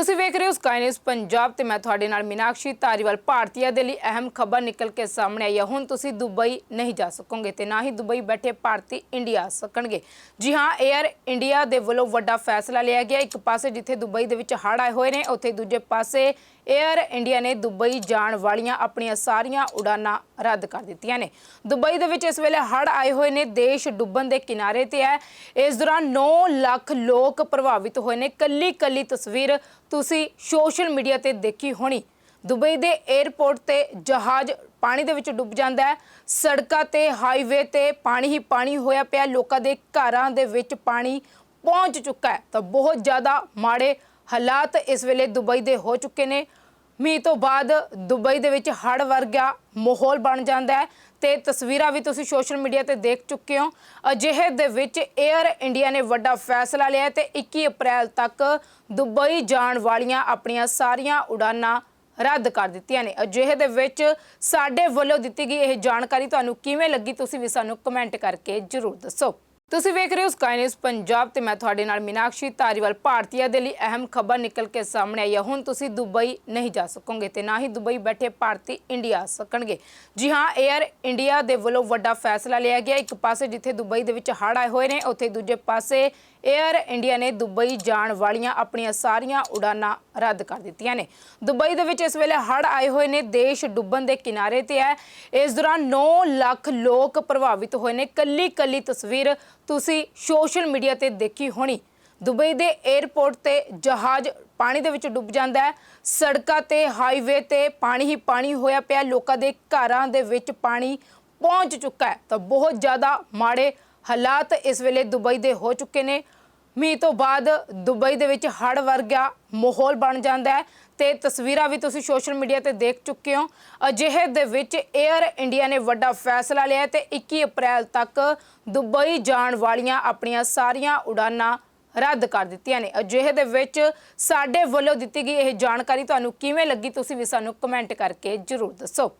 ਤੁਸੀਂ ਵੇਖ ਰਹੇ ਹੋ ਸਕਾਈ ਨਿਊਜ਼ ਪੰਜਾਬ ਤੇ ਮੈਂ ਤੁਹਾਡੇ ਨਾਲ ਮੀਨਾਕਸ਼ੀ ਧਾਰੀਵਾਲ। ਭਾਰਤੀਆਂ ਦੇ ਲਈ ਅਹਿਮ ਖਬਰ ਨਿਕਲ ਕੇ ਸਾਹਮਣੇ ਆਈ ਹੈ। ਹੁਣ ਤੁਸੀਂ ਦੁਬਈ ਨਹੀਂ ਜਾ ਸਕੋਗੇ ਤੇ ਨਾ ਹੀ ਦੁਬਈ ਬੈਠੇ ਭਾਰਤੀ ਇੰਡੀਆ ਆ ਸਕਣਗੇ। ਜੀ ਹਾਂ 에ਅਰ ਇੰਡੀਆ ਦੇ ਵੱਲੋਂ ਵੱਡਾ ਫੈਸਲਾ ਲਿਆ ਗਿਆ। ਇੱਕ ਪਾਸੇ ਜਿੱਥੇ ਦੁਬਈ ਦੇ ਵਿੱਚ ਹੜ੍ਹ ਆਏ ਹੋਏ ਨੇ, ਉੱਥੇ ਦੂਜੇ ਪਾਸੇ 에ਅਰ ਇੰਡੀਆ ਨੇ ਦੁਬਈ ਜਾਣ ਵਾਲੀਆਂ ਆਪਣੀਆਂ ਸਾਰੀਆਂ ਉਡਾਨਾਂ ਰੱਦ ਕਰ ਦਿੱਤੀਆਂ ਨੇ। ਦੁਬਈ ਦੇ ਵਿੱਚ ਇਸ ਵੇਲੇ ਹੜ੍ਹ ਆਏ ਹੋਏ ਨੇ, ਦੇਸ਼ ਡੁੱਬਣ ਦੇ ਕਿਨਾਰੇ ਤੇ ਹੈ। ਇਸ ਦੌਰਾਨ 9 ਲੱਖ ਲੋਕ ਪ੍ਰਭਾਵਿਤ ਹੋਏ ਨੇ। ਕੱਲੀ ਕੱਲੀ ਤਸਵੀਰ ਤੁਸੀਂ ਸੋਸ਼ਲ ਮੀਡੀਆ ਤੇ ਦੇਖੀ ਹੋਣੀ। ਦੁਬਈ ਦੇ 에ਅਰਪੋਰਟ ਤੇ ਜਹਾਜ਼ ਪਾਣੀ ਦੇ ਵਿੱਚ ਡੁੱਬ ਜਾਂਦਾ ਹੈ। ਸੜਕਾਂ ਤੇ ਹਾਈਵੇ ਤੇ ਪਾਣੀ ਹੀ ਪਾਣੀ ਹੋਇਆ ਪਿਆ। ਲੋਕਾਂ ਦੇ ਘਰਾਂ ਦੇ ਵਿੱਚ ਪਾਣੀ ਪਹੁੰਚ ਚੁੱਕਾ ਹੈ। ਤਾਂ ਬਹੁਤ ਜ਼ਿਆਦਾ ਮਾੜੇ ਹਾਲਾਤ ਇਸ ਵੇਲੇ ਦੁਬਈ ਦੇ ਹੋ ਚੁੱਕੇ ਨੇ। ਮੀਂਹ ਤੋਂ ਬਾਅਦ ਦੁਬਈ ਦੇ ਵਿੱਚ ਹੜ੍ਹ ਵਰਗਾ ਮਾਹੌਲ ਬਣ ਜਾਂਦਾ ਹੈ ਤੇ ਤਸਵੀਰਾਂ ਵੀ ਤੁਸੀਂ ਸੋਸ਼ਲ ਮੀਡੀਆ ਤੇ ਦੇਖ ਚੁੱਕੇ ਹੋ। ਅਜਿਹੇ ਦੇ ਵਿੱਚ 에ਅਰ ਇੰਡੀਆ ਨੇ ਵੱਡਾ ਫੈਸਲਾ ਲਿਆ ਹੈ ਤੇ 21 ਅਪ੍ਰੈਲ ਤੱਕ ਦੁਬਈ ਜਾਣ ਵਾਲੀਆਂ ਆਪਣੀਆਂ ਸਾਰੀਆਂ ਉਡਾਨਾਂ ਰੱਦ ਕਰ ਦਿੱਤੀਆਂ ਨੇ। ਅਜਿਹੇ ਦੇ ਵਿੱਚ ਸਾਡੇ ਵੱਲੋਂ ਦਿੱਤੀ ਗਈ ਇਹ ਜਾਣਕਾਰੀ ਤੁਹਾਨੂੰ ਕਿਵੇਂ ਲੱਗੀ ਤੁਸੀਂ ਵੀ ਸਾਨੂੰ ਕਮੈਂਟ ਕਰਕੇ ਜਰੂਰ ਦੱਸੋ। ਤੁਸੀਂ ਵੇਖ ਰਹੇ ਹੋ ਸਕਾਈ ਨਿਊਜ਼ ਪੰਜਾਬ ਤੇ ਮੈਂ ਤੁਹਾਡੇ ਨਾਲ ਮੀਨਾਕਸ਼ੀ ਧਾਰੀਵਾਲ। ਭਾਰਤੀਆਂ ਦੇ ਲਈ ਅਹਿਮ ਖਬਰ ਨਿਕਲ ਕੇ ਸਾਹਮਣੇ ਆਈ ਹੈ। ਹੁਣ ਤੁਸੀਂ ਦੁਬਈ ਨਹੀਂ ਜਾ ਸਕੋਗੇ ਤੇ ਨਾ ਹੀ ਦੁਬਈ ਬੈਠੇ ਭਾਰਤੀ ਇੰਡੀਆ ਆ ਸਕਣਗੇ। ਜੀ ਹਾਂ 에ਅਰ ਇੰਡੀਆ ਦੇ ਵੱਲੋਂ ਵੱਡਾ ਫੈਸਲਾ ਲਿਆ ਗਿਆ। ਇੱਕ ਪਾਸੇ ਜਿੱਥੇ ਦੁਬਈ ਦੇ ਵਿੱਚ ਹੜ੍ਹ ਆਏ ਹੋਏ ਨੇ, ਉੱਥੇ ਦੂਜੇ ਪਾਸੇ 에ਅਰ ਇੰਡੀਆ ਨੇ ਦੁਬਈ ਜਾਣ ਵਾਲੀਆਂ ਆਪਣੀਆਂ ਸਾਰੀਆਂ ਉਡਾਨਾਂ ਰੱਦ ਕਰ ਦਿੱਤੀਆਂ ਨੇ। ਦੁਬਈ ਦੇ ਵਿੱਚ ਇਸ ਵੇਲੇ ਹੜ੍ਹ ਆਏ ਹੋਏ ਨੇ, ਦੇਸ਼ ਡੁੱਬਣ ਦੇ ਕਿਨਾਰੇ ਤੇ ਹੈ। ਇਸ ਦੌਰਾਨ 9 ਲੱਖ ਲੋਕ ਪ੍ਰਭਾਵਿਤ ਹੋਏ ਨੇ। ਕੱਲੀ ਕੱਲੀ ਤਸਵੀਰ ਤੁਸੀਂ ਸੋਸ਼ਲ ਮੀਡੀਆ ਤੇ ਦੇਖੀ ਹੋਣੀ। ਦੁਬਈ ਦੇ 에ਅਰਪੋਰਟ ਤੇ ਜਹਾਜ਼ ਪਾਣੀ ਦੇ ਵਿੱਚ ਡੁੱਬ ਜਾਂਦਾ ਹੈ। ਸੜਕਾਂ ਤੇ ਹਾਈਵੇ ਤੇ ਪਾਣੀ ਹੀ ਪਾਣੀ ਹੋਇਆ ਪਿਆ। ਲੋਕਾਂ ਦੇ ਘਰਾਂ ਦੇ ਵਿੱਚ ਪਾਣੀ ਪਹੁੰਚ ਚੁੱਕਾ ਹੈ। ਤਾਂ ਬਹੁਤ ਜ਼ਿਆਦਾ ਮਾੜੇ ਹਾਲਾਤ ਇਸ ਵੇਲੇ ਦੁਬਈ ਦੇ ਹੋ ਚੁੱਕੇ ਨੇ। ਮੀਂਹ ਤੋਂ ਬਾਅਦ ਦੁਬਈ ਦੇ ਵਿੱਚ ਹੜ੍ਹ ਵਰਗਾ ਮਾਹੌਲ ਬਣ ਜਾਂਦਾ ਹੈ ਤੇ ਤਸਵੀਰਾਂ ਵੀ ਤੁਸੀਂ ਸੋਸ਼ਲ ਮੀਡੀਆ ਤੇ ਦੇਖ ਚੁੱਕੇ ਹੋ। ਅਜਿਹੇ ਦੇ ਵਿੱਚ 에ਅਰ ਇੰਡੀਆ ਨੇ ਵੱਡਾ ਫੈਸਲਾ ਲਿਆ ਹੈ ਤੇ 21 ਅਪ੍ਰੈਲ ਤੱਕ ਦੁਬਈ ਜਾਣ ਵਾਲੀਆਂ ਆਪਣੀਆਂ ਸਾਰੀਆਂ ਉਡਾਨਾਂ ਰੱਦ ਕਰ ਦਿੱਤੀਆਂ ਨੇ। ਅਜਿਹੇ ਦੇ ਵਿੱਚ ਸਾਡੇ ਵੱਲੋਂ ਦਿੱਤੀ ਗਈ ਇਹ ਜਾਣਕਾਰੀ ਤੁਹਾਨੂੰ ਕਿਵੇਂ ਲੱਗੀ ਤੁਸੀਂ ਵੀ ਸਾਨੂੰ ਕਮੈਂਟ ਕਰਕੇ ਜਰੂਰ ਦੱਸੋ।